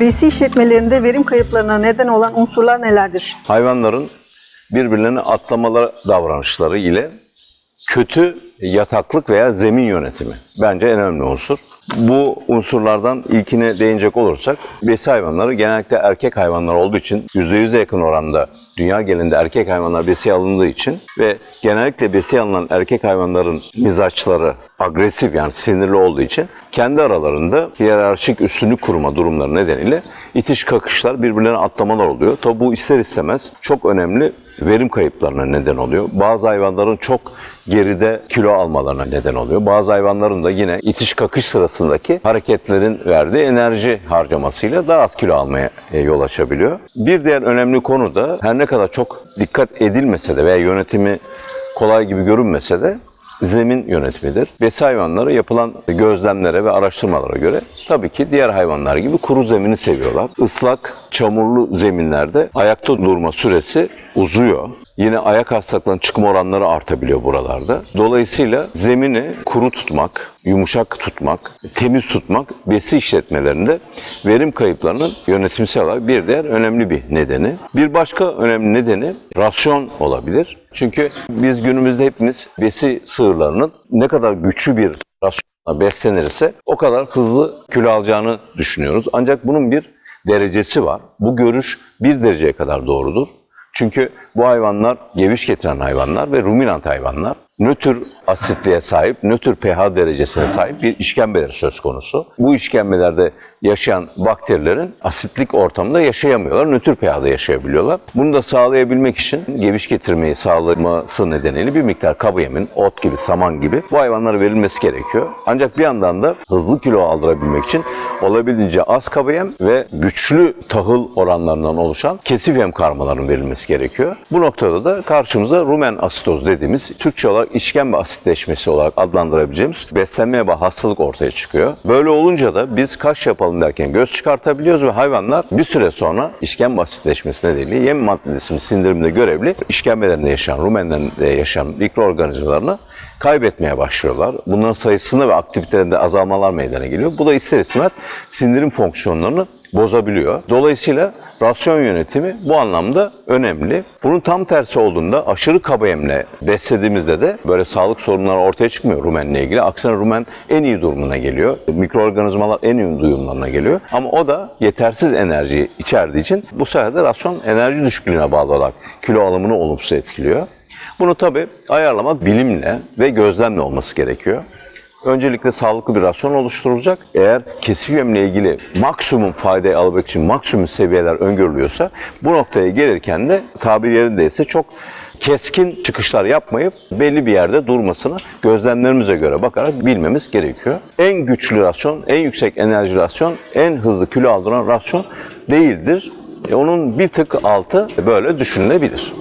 Besi işletmelerinde verim kayıplarına neden olan unsurlar nelerdir? Hayvanların birbirlerine atlamaları davranışları ile kötü yataklık veya zemin yönetimi bence en önemli unsur. Bu unsurlardan ilkine değinecek olursak besi hayvanları genellikle erkek hayvanlar olduğu için %100'e yakın oranda dünya genelinde erkek hayvanlar besiye alındığı için ve genellikle besiye alınan erkek hayvanların mizaçları agresif yani sinirli olduğu için kendi aralarında hiyerarşik üstünlük kurma durumları nedeniyle itiş kakışlar birbirlerine atlamalar oluyor. Tabi bu ister istemez çok önemli verim kayıplarına neden oluyor. Bazı hayvanların çok geride kilo almalarına neden oluyor. Bazı hayvanların da yine itiş kakış sırasındaki hareketlerin verdiği enerji harcamasıyla daha az kilo almaya e, yol açabiliyor. Bir diğer önemli konu da her ne kadar çok dikkat edilmese de veya yönetimi kolay gibi görünmese de zemin yönetimidir. Besi hayvanları yapılan gözlemlere ve araştırmalara göre tabii ki diğer hayvanlar gibi kuru zemini seviyorlar. Islak, çamurlu zeminlerde ayakta durma süresi uzuyor. Yine ayak hastalıklarının çıkma oranları artabiliyor buralarda. Dolayısıyla zemini kuru tutmak, yumuşak tutmak, temiz tutmak besi işletmelerinde verim kayıplarının yönetimsel olarak bir diğer önemli bir nedeni. Bir başka önemli nedeni rasyon olabilir. Çünkü biz günümüzde hepimiz besi sığırlarının ne kadar güçlü bir rasyonla beslenirse o kadar hızlı kilo alacağını düşünüyoruz. Ancak bunun bir derecesi var. Bu görüş bir dereceye kadar doğrudur. Çünkü bu hayvanlar geviş getiren hayvanlar ve ruminant hayvanlar. Nötr asitliğe sahip, nötr pH derecesine sahip bir işkembeleri söz konusu. Bu işkembelerde yaşayan bakterilerin asitlik ortamda yaşayamıyorlar, nötr pH'da yaşayabiliyorlar. Bunu da sağlayabilmek için geviş getirmeyi sağlaması nedeniyle bir miktar kaba yemin, ot gibi, saman gibi bu hayvanlara verilmesi gerekiyor. Ancak bir yandan da hızlı kilo aldırabilmek için olabildiğince az kaba yem ve güçlü tahıl oranlarından oluşan kesif yem karmalarının verilmesi gerekiyor. Bu noktada da karşımıza rumen asitoz dediğimiz Türkçe olarak işkembe asitleşmesi olarak adlandırabileceğimiz beslenmeye bağlı hastalık ortaya çıkıyor. Böyle olunca da biz kaş yapalım derken göz çıkartabiliyoruz ve hayvanlar bir süre sonra işkembe asitleşmesi nedeniyle yem maddesinin sindirimde görevli işkembelerinde yaşayan, rumenlerinde yaşayan mikroorganizmalarını kaybetmeye başlıyorlar. Bunların sayısında ve aktivitelerinde azalmalar meydana geliyor. Bu da ister istemez sindirim fonksiyonlarını bozabiliyor. Dolayısıyla rasyon yönetimi bu anlamda önemli. Bunun tam tersi olduğunda aşırı kaba yemle beslediğimizde de böyle sağlık sorunları ortaya çıkmıyor rumenle ilgili. Aksine rumen en iyi durumuna geliyor. Mikroorganizmalar en iyi duyumlarına geliyor. Ama o da yetersiz enerji içerdiği için bu sefer de rasyon enerji düşüklüğüne bağlı olarak kilo alımını olumsuz etkiliyor. Bunu tabi ayarlamak bilimle ve gözlemle olması gerekiyor. Öncelikle sağlıklı bir rasyon oluşturulacak. Eğer kesif yemle ilgili maksimum faydayı alabilmek için maksimum seviyeler öngörülüyorsa bu noktaya gelirken de tabir yerindeyse çok keskin çıkışlar yapmayıp belli bir yerde durmasını gözlemlerimize göre bakarak bilmemiz gerekiyor. En güçlü rasyon, en yüksek enerji rasyon, en hızlı kilo aldıran rasyon değildir. E, onun bir tık altı böyle düşünülebilir.